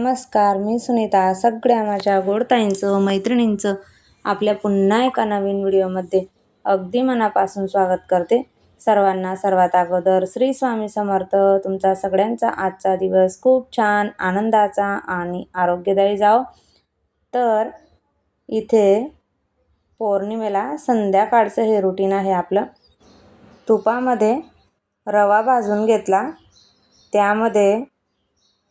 नमस्कार मी सुनीता. सगळ्या माझ्या गोडताईंचं मैत्रिणींचं आपल्या पुन्हा एका नवीन व्हिडिओमध्ये अगदी मनापासून स्वागत करते. सर्वांना सर्वात अगोदर श्री स्वामी समर्थ. तुमचा सगळ्यांचा आजचा दिवस खूप छान आनंदाचा आणि आरोग्यदायी जाओ तर इथे पौर्णिमेला संध्याकाळचं हे रुटीन आहे आपलं. तुपामध्ये रवा भाजून घेतला. त्यामध्ये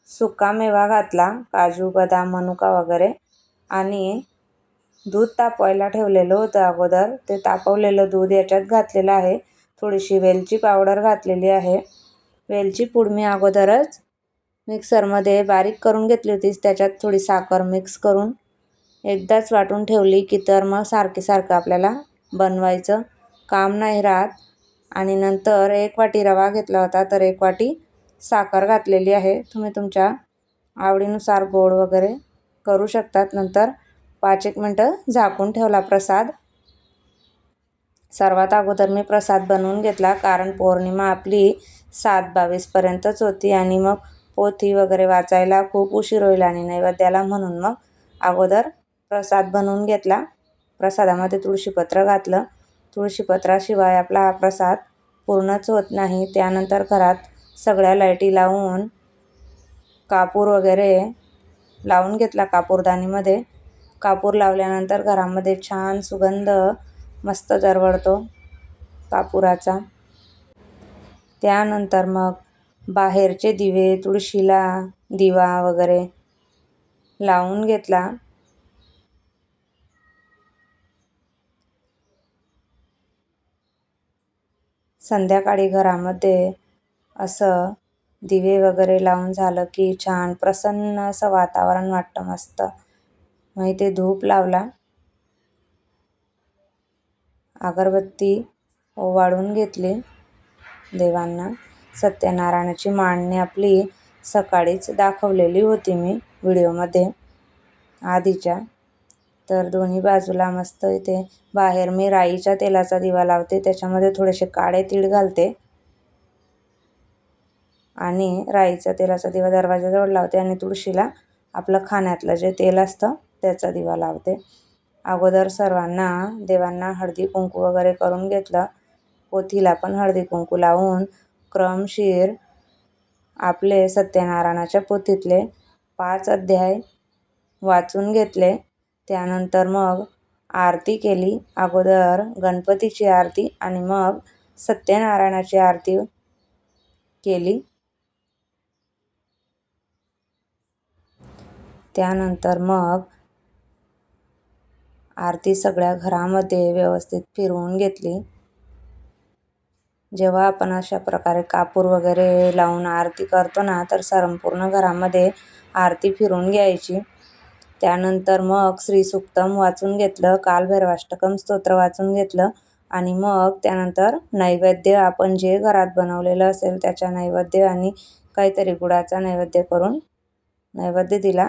सुकामेवा घातला काजू बदाम मनुका वगैरे. आणि दूध तापवायला ठेवलेलं होतं अगोदर. ते तापवलेलं दूध याच्यात घातलेलं आहे. थोडीशी वेलची पावडर घातलेली आहे. वेलची पूड मी अगोदरच मिक्सरमध्ये बारीक करून घेतली होतीच त्याच्यात थोडी साखर मिक्स करून एकदाच वाटून ठेवली की तर मग सारखे सारखं आपल्याला बनवायचं. काम नाही राहत. आणि नंतर एक वाटी रवा घेतला होता तर एक वाटी साखर घातलेली आहे. तुम्ही तुमच्या आवडीनुसार गोड वगैरे करू शकतात. नंतर पाच एक मिनटं झाकून ठेवला प्रसाद. सर्वात अगोदर मी प्रसाद बनवून घेतला कारण पौर्णिमा आपली सात बावीसपर्यंतच होती आणि मग पोथी वगैरे वाचायला खूप उशीर होईल आणि नैवेद्याला म्हणून मग अगोदर प्रसाद बनवून घेतला. प्रसादामध्ये तुळशीपत्र घातलं. तुळशीपत्राशिवाय आपला हा प्रसाद पूर्णच होत नाही. त्यानंतर घरात सगळ्या लाईटी लावून कापूर वगैरे लावून घेतला कापूरदानीमध्ये कापूर लावल्यानंतर घरामध्ये छान सुगंध मस्त दरवळतो कापुराचा. त्यानंतर मग बाहेरचे दिवे तुळशीला दिवा वगैरे लावून घेतला. संध्याकाळी घरामध्ये असं दिवे वगैरे लावून झालं की छान प्रसन्न असं वातावरण वाटतं मस्त. मग इथे धूप लावला. अगरबत्ती ओवाळून घेतली देवांना. सत्यनारायणाची मांडणी आपली सकाळीच दाखवलेली होती मी व्हिडिओमध्ये आधीच्या. तर दोन्ही बाजूला मस्त इथे बाहेर मी राईच्या तेलाचा दिवा लावते त्याच्यामध्ये थोडेसे काळे तीळ घालते. आणि राईचा तेलाचा दिवा दरवाजाजवळ लावते आणि तुळशीला आपलं खाण्यातलं जे तेल असतं त्याचा दिवा लावते. अगोदर सर्वांना देवांना हळदी कुंकू वगैरे करून घेतलं. पोथीला पण हळदी कुंकू लावून क्रमशीर आपले सत्यनारायणाच्या पोथीतले पाच अध्याय वाचून घेतले. त्यानंतर मग आरती केली. अगोदर गणपतीची आरती आणि मग सत्यनारायणाची आरती केली. त्यानंतर मग आरती सगळ्या घरामध्ये व्यवस्थित फिरवून घेतली. जेव्हा आपण अशा प्रकारे कापूर वगैरे लावून आरती करतो ना तर संपूर्ण घरामध्ये आरती फिरून घ्यायची. त्यानंतर मग श्रीसुक्तम वाचून घेतलं कालभैरवाष्टकम स्तोत्र वाचून घेतलं आणि मग त्यानंतर नैवेद्य आपण जे घरात बनवलेलं असेल त्याच्या नैवेद्य आणि काहीतरी गुळाचा नैवेद्य करून नैवेद्य दिला.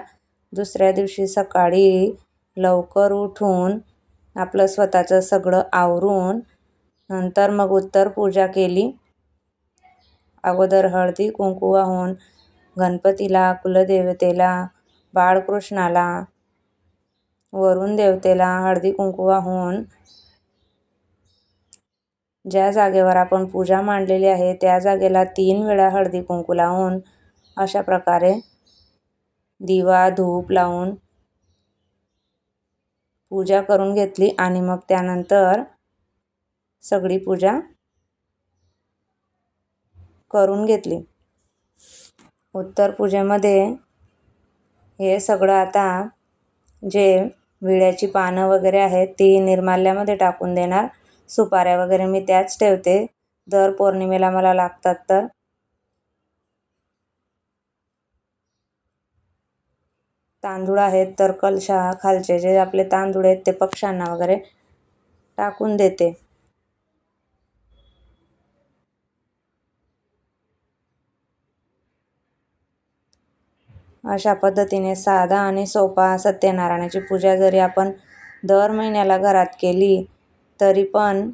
दुसऱ्या दिवशी सकाळी लवकर उठून आपलं स्वतःचं सगळं आवरून नंतर मग उत्तर पूजा केली. अगोदर हळदी कुंकू वाहून गणपतीला कुलदेवतेला बाळकृष्णाला वरुण देवतेला हळदी कुंकू वाहून ज्या जागेवर आपण पूजा मांडलेली आहे त्या जागेला तीन वेळा हळदी कुंकू लावून अशा प्रकारे दिवा धूप लावून पूजा करून घेतली आणि मग त्यानंतर सगळी पूजा करून घेतली. उत्तर पूजेमध्ये हे सगळं आता जे विड्याची पानं वगैरे आहेत ती निर्माल्यामध्ये टाकून देणार. सुपाऱ्या वगैरे मी त्याच ठेवते. दर पौर्णिमेला मला लागतात तर. तांदूळ आहेत तर कलशा खालचे जे आपले तांदूळ आहेत ते पक्ष्यांना वगैरे टाकून देते. अशा पद्धतीने साधा आणि सोपा सत्यनारायणाची पूजा जरी आपण दर महिन्याला घरात केली तरी पण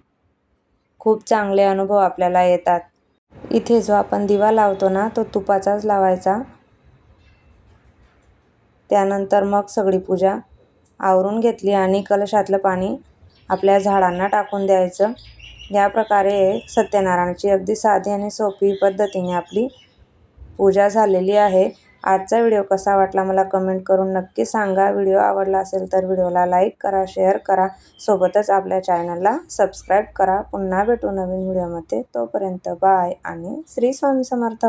खूप चांगले अनुभव आपल्याला येतात. इथे जो आपण दिवा लावतो ना तो तुपाचाच लावायचा. त्यानंतर मग सगळी पूजा आवरून घेतली आणि कलशातलं पाणी आपल्या झाडांना टाकून द्यायचं. या प्रकारे सत्यनारायणाची अगदी साधी आणि सोपी पद्धतीने आपली पूजा झालेली आहे. आजचा व्हिडिओ कसा वाटला मला कमेंट करून नक्की सांगा. व्हिडिओ आवडला असेल तर व्हिडिओला लाईक करा शेअर करा. सोबतच आपल्या चॅनलला सबस्क्राईब करा. पुन्हा भेटू नवीन व्हिडिओमध्ये. तोपर्यंत बाय आणि श्री स्वामी समर्थ.